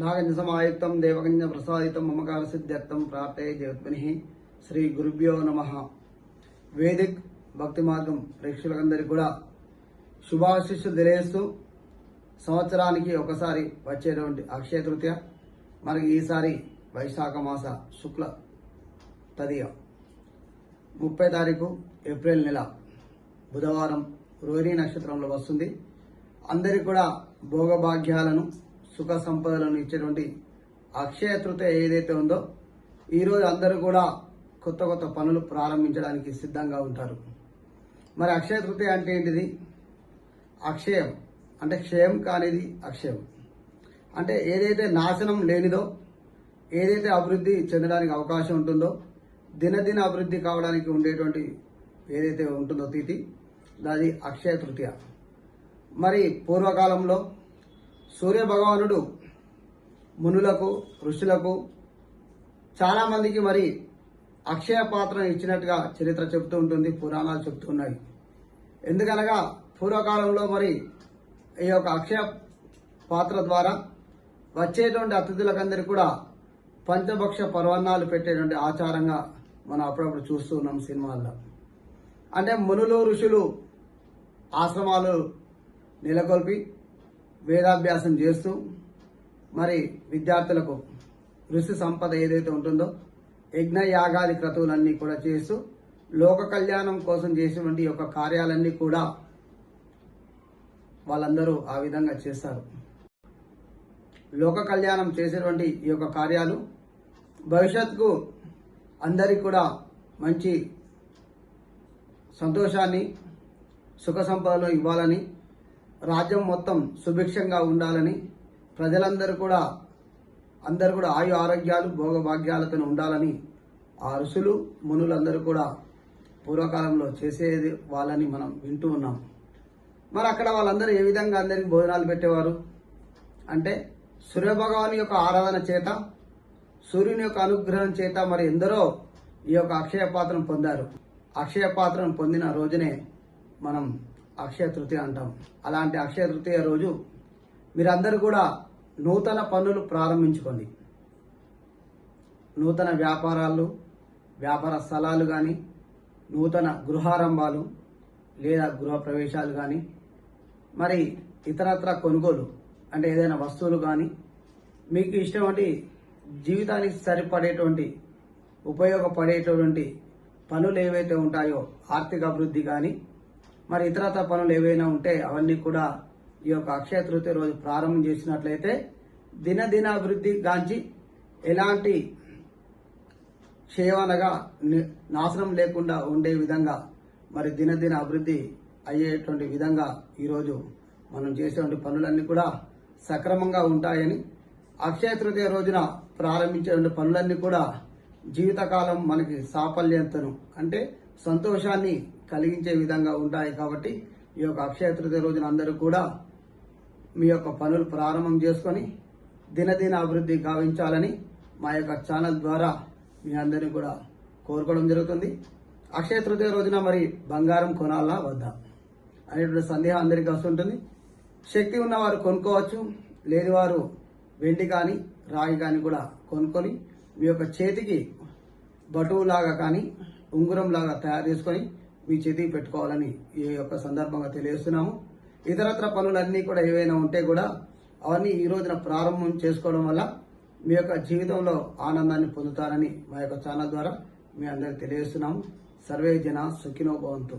నాగంజసమాయుక్తం దేవగంజ ప్రసాదితం మమకార సిద్ధ్యర్థం ప్రార్థయ జగత్మని శ్రీ గురుభ్యో నమ వేదిక్ భక్తి మార్గం ప్రేక్షకులందరికీ కూడా శుభాశిష్యు తెలియజేస్తూ సంవత్సరానికి ఒకసారి వచ్చేటువంటి అక్షయ తృతీయ మనకి ఈసారి వైశాఖ మాస శుక్ల తదియ. ముప్పై తారీఖు ఏప్రిల్ నెల బుధవారం రోహిణి నక్షత్రంలో వస్తుంది. అందరికీ కూడా భోగభాగ్యాలను సుఖ సంపదలను ఇచ్చేటువంటి అక్షయ తృతీయ ఏదైతే ఉందో ఈరోజు అందరూ కూడా కొత్త కొత్త పనులు ప్రారంభించడానికి సిద్ధంగా ఉంటారు. మరి అక్షయ తృతీయ అంటే ఏంటిది? అక్షయం. అంటే క్షయం కానిది అక్షయం. అంటే ఏదైతే నాశనం లేనిదో ఏదైతే అభివృద్ధి చెందడానికి అవకాశం ఉంటుందో దినదిన అభివృద్ధి కావడానికి ఉండేటువంటి ఏదైతే ఉంటుందో తిథి అది అక్షయ తృతీయ. మరి పూర్వకాలంలో సూర్య భగవానుడు మునులకు ఋషులకు చాలామందికి మరి అక్షయ పాత్రను ఇచ్చినట్టుగా చరిత్ర చెబుతూ ఉంటుంది పురాణాలు చెబుతూ ఉన్నాయి. ఎందుకనగా పూర్వకాలంలో మరి ఈ యొక్క అక్షయ పాత్ర ద్వారా వచ్చేటువంటి అతిథులకందరికీ కూడా పంచభక్ష పర్వణాలు పెట్టేటువంటి ఆచారంగా మనం అప్పుడప్పుడు చూస్తూ ఉన్నాం సినిమాల్లో. అంటే మునులు ఋషులు ఆశ్రమాలు నెలకొల్పి వేదాభ్యాసం చేస్తూ మరి విద్యార్థులకు ఋషి సంపద ఏదైతే ఉంటుందో యజ్ఞ యాగాది క్రతువులన్నీ కూడా చేస్తూ లోక కళ్యాణం కోసం చేసేటువంటి యొక్క కార్యాలన్నీ కూడా వాళ్ళందరూ ఆ విధంగా చేస్తారు. లోక కళ్యాణం చేసేటువంటి ఈ యొక్క కార్యాలు భవిష్యత్తుకు అందరికి కూడా మంచి సంతోషాన్ని సుఖ సంపదలు ఇవ్వాలని రాజ్యం మొత్తం సుభిక్షంగా ఉండాలని ప్రజలందరూ కూడా అందరూ కూడా ఆయు ఆరోగ్యాలు భోగభాగ్యాలతో ఉండాలని ఆ ఋషులు మునులందరూ కూడా పూర్వకాలంలో చేసేది వాళ్ళని మనం వింటూ ఉన్నాం. మరి అక్కడ వాళ్ళందరూ ఏ విధంగా అందరికి భోజనాలు పెట్టేవారు? అంటే సూర్యభగవాని యొక్క ఆరాధన చేత సూర్యుని యొక్క అనుగ్రహం చేత మరి ఎందరో ఈ యొక్క అక్షయ పాత్రను పొందారు. అక్షయ పాత్రను పొందిన రోజునే మనం అక్షయ తృతీయ అంటాం. అలాంటి అక్షయ తృతీయ రోజు మీరందరూ కూడా నూతన పనులు ప్రారంభించుకోండి. నూతన వ్యాపారాలు వ్యాపార స్థలాలు కానీ నూతన గృహారంభాలు లేదా గృహ ప్రవేశాలు కానీ మరి ఇతరత్ర కొనుగోలు అంటే ఏదైనా వస్తువులు కానీ మీకు ఇష్టం జీవితానికి సరిపడేటువంటి ఉపయోగపడేటటువంటి పనులు ఏవైతే ఉంటాయో ఆర్థిక అభివృద్ధి కానీ మరి ఇతరత పనులు ఏవైనా ఉంటే అవన్నీ కూడా ఈ యొక్క అక్షయ తృతీయ రోజు ప్రారంభం చేసినట్లయితే దినదిన అభివృద్ధి గాంచి ఎలాంటి క్షేమనగా నాశనం లేకుండా ఉండే విధంగా మరి దినదిన అభివృద్ధి అయ్యేటువంటి విధంగా ఈరోజు మనం చేసేటువంటి పనులన్నీ కూడా సక్రమంగా ఉంటాయని అక్షయ తృతీయ రోజున ప్రారంభించేటువంటి పనులన్నీ కూడా జీవితకాలం మనకి సాఫల్యంతను అంటే సంతోషాన్ని కలిగించే విధంగా ఉంటాయి కాబట్టి ఈ యొక్క అక్షయ తృతీయ రోజున అందరూ కూడా మీ యొక్క పనులు ప్రారంభం చేసుకొని దినదిన అభివృద్ధి గావించాలని మా యొక్క ఛానల్ ద్వారా మీ అందరినీ కూడా కోరుకోవడం జరుగుతుంది. అక్షయ తృతీయ రోజున మరి బంగారం కొనాలా వద్దా? అనేటువంటి సందేహం అందరికీ వస్తుంటుంది. శక్తి ఉన్నవారు కొనుక్కోవచ్చు లేని వారు వెండి కానీ రాగి కానీ కూడా కొనుక్కొని మీ యొక్క చేతికి బటువులాగా కానీ ఉంగరం లాగా తయారు చేసుకొని మీ చేతికి పెట్టుకోవాలని ఈ యొక్క సందర్భంగా తెలియజేస్తున్నాము. ఇతరత్ర పనులన్నీ కూడా ఏవైనా ఉంటే కూడా అవన్నీ ఈ రోజున ప్రారంభం చేసుకోవడం వల్ల మీ యొక్క జీవితంలో ఆనందాన్ని పొందుతారని మా యొక్క ఛానల్ ద్వారా మీ అందరికి తెలియజేస్తున్నాము. సర్వే జన సుఖినోభవంతో